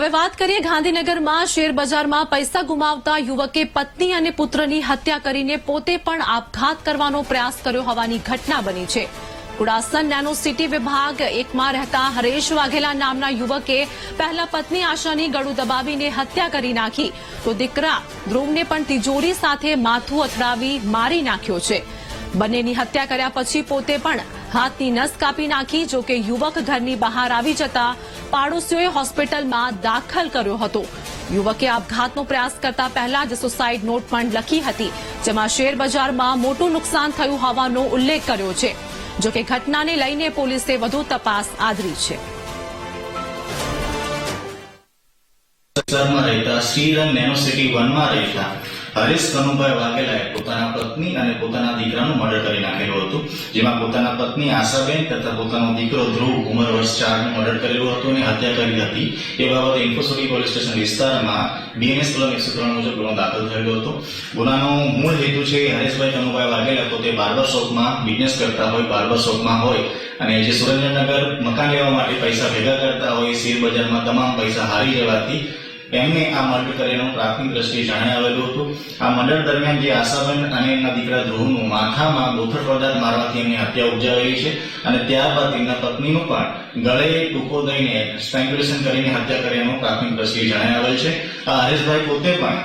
હવે વાત કરીએ ગાંધીનગરમાં શેર બજારમાં પૈસા ગુમાવતા યુવકે પત્ની અને પુત્રની હત્યા કરીને પોતે પણ આપઘાત કરવાનો પ્રયાસ કર્યો હોવાની ઘટના બની છે. કુડાસન નેનો સિટી વિભાગ એકમાં રહેતા હરેશ વાઘેલા નામના યુવકે પહેલા પત્ની આશાની ગળું દબાવીને હત્યા કરી નાખી. તો દીકરા ધ્રુવને પણ તિજોરી સાથે માથું અથડાવી મારી નાખ્યો છે. બંનેની હત્યા કર્યા પછી પોતે પણ હાથની નસ કાપી નાખી જો કે યુવક ઘરની બહાર આવી જતા પાડોશીઓએ હોસ્પિટલમાં દાખલ કર્યો હતો. યુવકે આપઘાતનો પ્રયાસ કરતા પહેલા જ સુસાઇડ નોટ પણ લખી હતી, જેમાં શેરબજારમાં મોટું નુકસાન થયું હોવાનો ઉલ્લેખ કર્યો છે. જો કે ઘટનાને લઈને પોલીસે વધુ તપાસ આદરી છે. રહેતા શ્રીરંગ નેનો સિટી વનમાં રહેતા હરેશ કનુભાઈ વાઘેલાએ પોતાના પત્ની અને પોતાના દીકરાનું મર્ડર કરી નાખેલું હતું, જેમાં પોતાના પત્ની આશાબેન તથા પોતાનો દીકરો ધ્રુવ ઉંમર વર્ષ ચારનું મર્ડર કરેલું હતું અને હત્યા કરી હતી. એ બાબતે ઇન્ફોસિટી પોલીસ સ્ટેશન વિસ્તારમાં બીએનએસ કલમ એકસો ત્રણ મુજબ ગુનો દાખલ થયેલો હતો. ગુનાનો મૂળ હેતુ છે હરેશભાઈ કનુભાઈ વાઘેલા પોતે બાર્બર શોપમાં બિઝનેસ કરતા હોય બાર્બર શોપમાં હોય અને જે સુરેન્દ્રનગર મકાન લેવા માટે પૈસા ભેગા કરતા હોય શેર બજારમાં તમામ પૈસા હારી જવાથી એમને આ મર્ડર કર્યાનું પ્રાથમિક દ્રષ્ટિએ જાણી આવેલું હતું. આ મર્ડર દરમિયાન જે આશાબેન અને એમના દીકરા ધ્રુવનું માથામાં ગોથડ પદાર્થ મારવાથી એમની હત્યા ઉપજાવેલી છે અને ત્યારબાદ તેમના પત્નીનું પણ ગળે ટૂંકો દઈને સ્ટ્રેંગ્યુલેશન કરીને હત્યા કર્યાનું પ્રાથમિક દ્રષ્ટિએ જણાઈ આવેલ છે. આ હરેશભાઈ પોતે પણ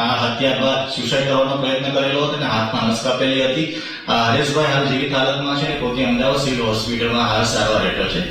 આ હત્યા બાદ સુસાઇડ કરવાનો પ્રયત્ન કરેલો હતો અને હાથમાં નસ કાપેલી હતી. હરેશભાઈ હાલ જીવિત હાલતમાં છે પોતે અમદાવાદ સિવિલ હોસ્પિટલમાં હાલ સારવાર હેઠળ છે.